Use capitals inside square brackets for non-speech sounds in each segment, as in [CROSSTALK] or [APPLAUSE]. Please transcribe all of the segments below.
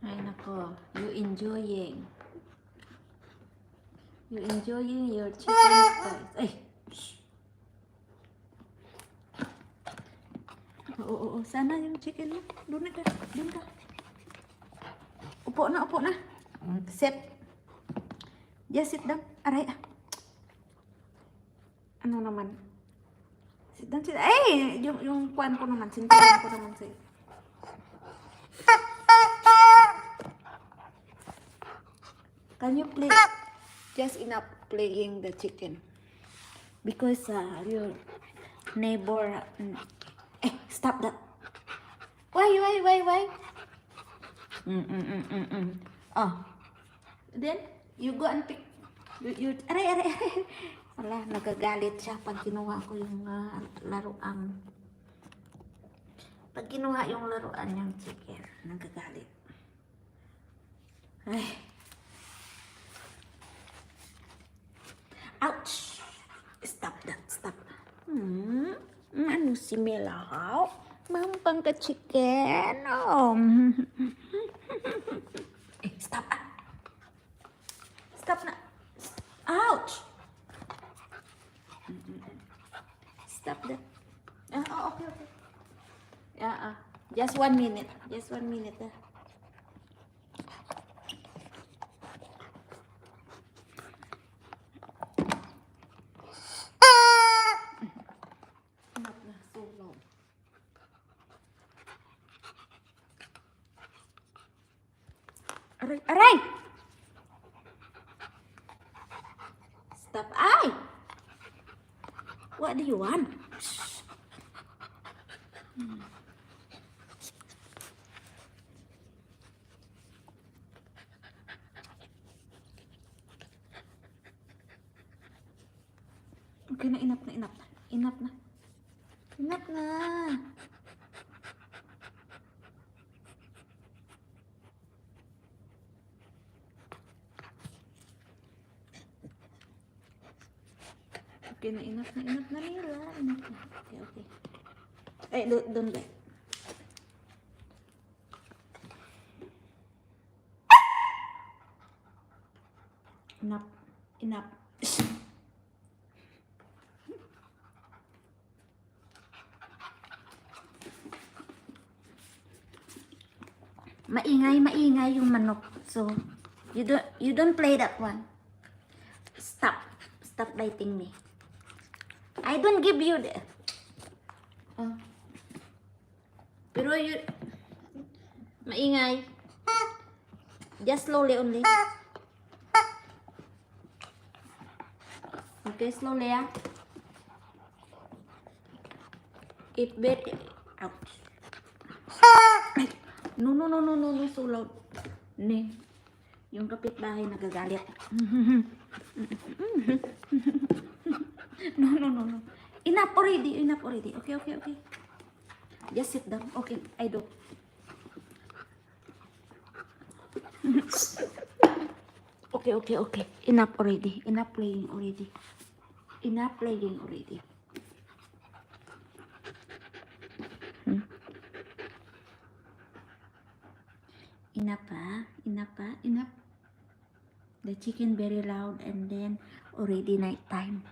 Ay nako, you enjoying. You enjoying your chicken spice. Ay! Oo, oo. Sana yung chicken mo. Doon na ka. Doon ka. Upo na, upo na. Sit. Just sit down. Aray, ah. Ano naman? Sit down, sit down. Ay! Yung, yung kuwan ko naman. Sintahan ko naman sa'yo. Can you play just enough playing the chicken? Because uh, your neighbor. mm, eh, stop that. Why, why, why, why? Mm, mm, mm, mm, mm. Oh. Then, you go and pick. You, you, aray, aray, aray. [LAUGHS] Wala, nagagalit siya pag kinuha ko yung uh, laruan. Pag kinuha yung laruan yung chicken, nagagalit. Ay. Ouch! Stop that, stop. Hmm? Ano si Milaw? Mampang ka chicken. Oh. [LAUGHS] eh, stop ah. Stop na. Ouch! Stop that. Ah, oh, okay, okay. Yeah, ah. Just one minute. Just one minute. Ah. Enough na, so long. Aray! Stop, ay! What do you want? Hmm. Okay na, enough na, enough na. Enough na. Enough na. Okay na, enough na, enough na nila. Enough na. Okay, okay. Ay, do- doon ba? Enough. Enough. maingay maingay yung manok so you don't you don't play that one stop stop biting me I don't give you the oh. pero you maingay just slowly only okay slowly ah it bit ouch No, no, no, no, no, no, so loud. Ne, yung kapitbahay nagagalit. [LAUGHS] no, no, no, no. Enough already, enough already. Okay, okay, okay. Just sit down. Okay, I do. [LAUGHS] okay, okay, okay. Enough already. Enough playing already. Enough playing already. Hmm? Enough pa? Enough pa? Enough? The chicken very loud and then already night time.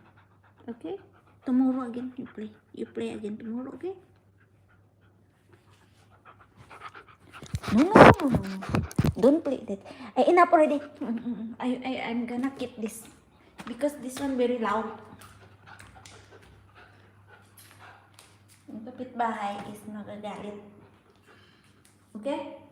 Okay? Tomorrow again you play. You play again tomorrow, okay? No, no, no, no, no. Don't play that. Ay, enough already. I, I, I'm gonna keep this. Because this one very loud. Yung kapitbahay is nagagalit. Okay?